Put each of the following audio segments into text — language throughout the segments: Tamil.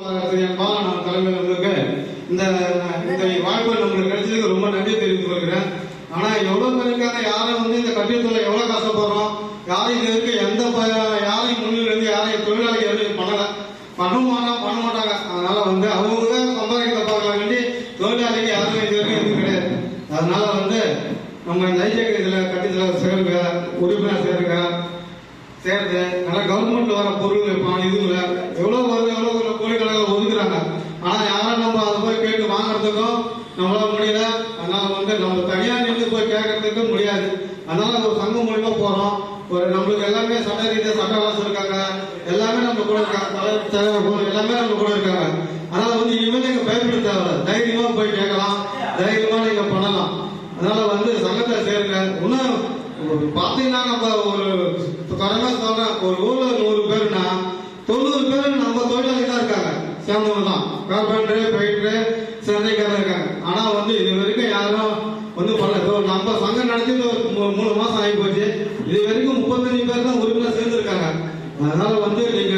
நான் தலைமையில் உங்களுக்கு இந்த இந்த வாய்ப்பு நம்மளுக்கு கிடைச்சதுக்கு ரொம்ப நன்றி தெரிவித்துக் கொள்கிறேன். ஆனா எவ்வளவு பேர் யாரும் வந்து இந்த கட்டிடத்துல எவ்வளவு கஷ்டப்படுறோம் யாரும் இது வரைக்கும் எந்த யாரையும் முன்னில் இருந்து யாரையும் தொழிலாளி எதுவும் பண்ணல. பண்ண மாட்டாங்க பண்ண மாட்டாங்க. அதனால வந்து அவங்க சம்பாதிக்கிறத பார்க்கலாம் வேண்டி தொழிலாளிக்கு யாருமே இது வரைக்கும் எதுவும் கிடையாது. அதனால வந்து நம்ம இந்த ஐஜேக்கு இதுல கட்டிடத்துல சேருங்க உறுப்பினர் சேருங்க சேர்த்து நல்லா கவர்மெண்ட்ல வர பொருள் வைப்பான் இதுல எவ்வளவு வருது எவ்வளவு கோடிக்கணக்கில் ஒதுக்குறாங்க ஆனா யாரும் நம்ம அதை போய் கேட்டு வாங்குறதுக்கும் நம்மளால முடியல. அதனால வந்து நம்ம தனியா நின்று போய் கேட்கறதுக்கு முடியாது. அதனால ஒரு சங்கம் மூலியமா போறோம். ஒரு நம்மளுக்கு எல்லாமே சட்ட ரீதியா சட்ட வாசம் இருக்காங்க. எல்லாமே நம்ம கூட இருக்காங்க. எல்லாமே நம்ம கூட இருக்காங்க. அதனால வந்து இனிமேல் நீங்க பயப்பட தேவை தைரியமா போய் கேட்கலாம். தைரியமா நீங்க பண்ணலாம். அதனால வந்து சங்கத்தை சேருங்க. இன்னும் பாத்தீங்கன்னா நம்ம ஒரு கடமை சொல்றேன். ஒரு ஊர்ல நூறு பேருன்னா தொண்ணூறு பேர் நம்ம தொழிலாளி தான் இருக்காங்க. சேர்ந்தவங்க தான் கார்பெண்டர் பெயிண்டர் சென்னைக்காரர் இருக்காங்க ஆனா வந்து இது வரைக்கும் யாரும் வந்து பண்ணல இப்போ நம்ம சங்கம் நடத்தி ஒரு மூ- மூணு மாசம் ஆகி போச்சு இது வரைக்கும் பேர் தான் உறுப்பினர் சேர்ந்திருக்காங்க. அதனால வந்து நீங்க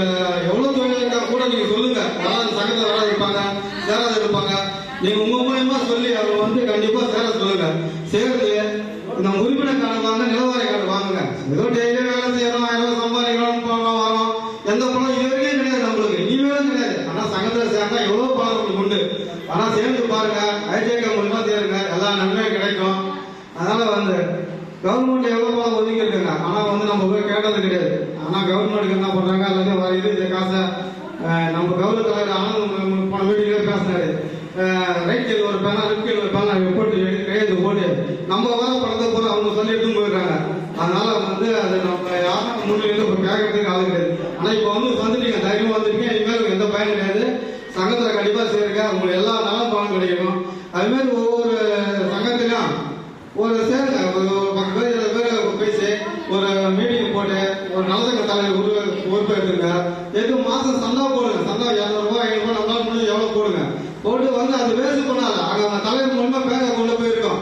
எவ்வளவு தொழில் இருக்கா கூட நீங்க சொல்லுங்க. வராது சங்கத்தை வராது இருப்பாங்க சேராத இருப்பாங்க. நீங்க உங்க மூலியமா சொல்லி அவங்க வந்து கண்டிப்பா சேர சொல்லுங்க. சேர்ந்து இந்த உறுப்பினர் கார்டு வாங்க நிலவாரி கார்டு வாங்குங்க. ஏதோ டெய்லி வேலை செய்யறோம் ஆயிரம் ரூபாய் சம்பாதிக்கிறோம் போறோம் வரோம் எந்த பணம் இது வரைக்கும் கிடையாது நம்மளுக்கு. இனிமே கிடையாது. ஆனா சங்கத்துல சேர்ந்தா எவ்வளவு பணம் உங்களுக்கு உண்டு. ஆனா சேர்ந்து பாருங்க ஐடிஐ மூலியமா சேருங்க. எல்லா நன்மையும் கிடைக்கும். அதனால வந்து கவர்மெண்ட் எவ்வளவு பணம் ஒதுக்கி இருக்காங்க ஆனா வந்து நம்ம போய் கேட்டது கிடையாது. ஆனா கவர்மெண்ட்டுக்கு என்ன பண்றாங்க? அல்லது இது இந்த காசை நம்ம கௌரவ தலைவர் ஆனந்த் போன வீட்டுல பேசினாரு. ரைட் ஒரு பேனா லெஃப்ட் ஒரு பேனா போட்டு கையெழுத்து போட்டு நம்ம வர பணத்தை போல அவங்க சொல்லி எடுத்து போயிடுறாங்க. அதனால வந்து அதை நம்ம யாரும் முன்னிலையில இப்போ கேட்கறதுக்கு ஆள் கிடையாது. ஆனா இப்போ வந்து வந்துட்டீங்க தைரியமா வந்திருக்கீங்க. இனிமேல் எந்த பயன் கிடையாது. சங்கத்தில் கண்டிப்பாக சேருங்க. உங்களுக்கு எல்லா நாளும் பலன் கிடைக்கணும். அதுமாரி ஒவ்வொரு சங்கத்திலும் ஒரு சேர் ஒரு ஒரு பத்து பேர் இருபது பேர் பேசி ஒரு மீட்டிங் போட்டு ஒரு நலசங்க தலைவர் உருவ உறுப்பினருங்க எது மாதம் சந்தா போடுங்க? சந்தா இரநூறுபா ஐநூறுபா நம்மளால முடிஞ்சு எவ்வளோ போடுங்க. போட்டு வந்து அது வேஸ்ட் பண்ணாது. அங்க அந்த தலைவர் மூலமா பேங்க கொண்டு போயிருக்கோம்.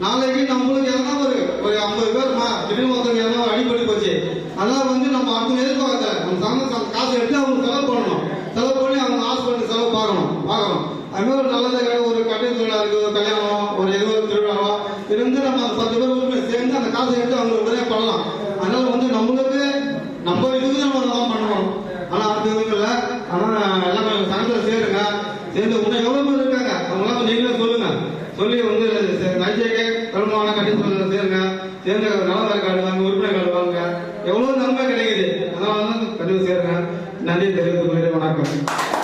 நாளைக்கு நம்மளுக்கு எதனா ஒரு ஒரு ஐம்பது பேர் மா- திடீர்னு ஒருத்தவங்க எதனா அடிபட்டு போச்சு. அதெல்லாம் வந்து நம்ம அடுத்த எதிர்பார்க்க நம்ம சந்தை காசு எடுத்து அவங்க செலவு பண்ணணும். செலவு பண்ணி அவங்க ஹாஸ்பிட்டல் செலவு பார்க்கணும் பார்க்கணும். அதுமாதிரி ஒரு நல்லது கிடையாது ஒரு கட்டிட தொழிலாளருக்கு ஒரு கல்யாணம் ஒரு ஏதோ ஒரு திருவிழாவோ இருந்து நம்ம அந்த பத்து பேர் சேர்ந்து அந்த காசை எடுத்து அவங்க உடனே பண்ணலாம். அதனால வந்து நம்ம இதுக்கு நம்ம தான் பண்ணணும் ஆனா அது இதுக்கு ஆனா எல்லாமே சங்கத்துல சேருங்க சேர்ந்து இன்னும் எவ்வளவு பேர் இருக்காங்க? அவங்களாம் நீங்களே சொல்லுங்க. சொல்லி வந்து நஞ்சைக்கு வருமான கட்டி சொல்ல சேருங்க. சேர்ந்து நலவாரி கார்டு வாங்க உறுப்பினர் கார்டு வாங்க எவ்வளவு நன்மை கிடைக்குது. அதனால வந்து கண்டிப்பா சேருங்க நன்றி தெரிவித்து வணக்கம்.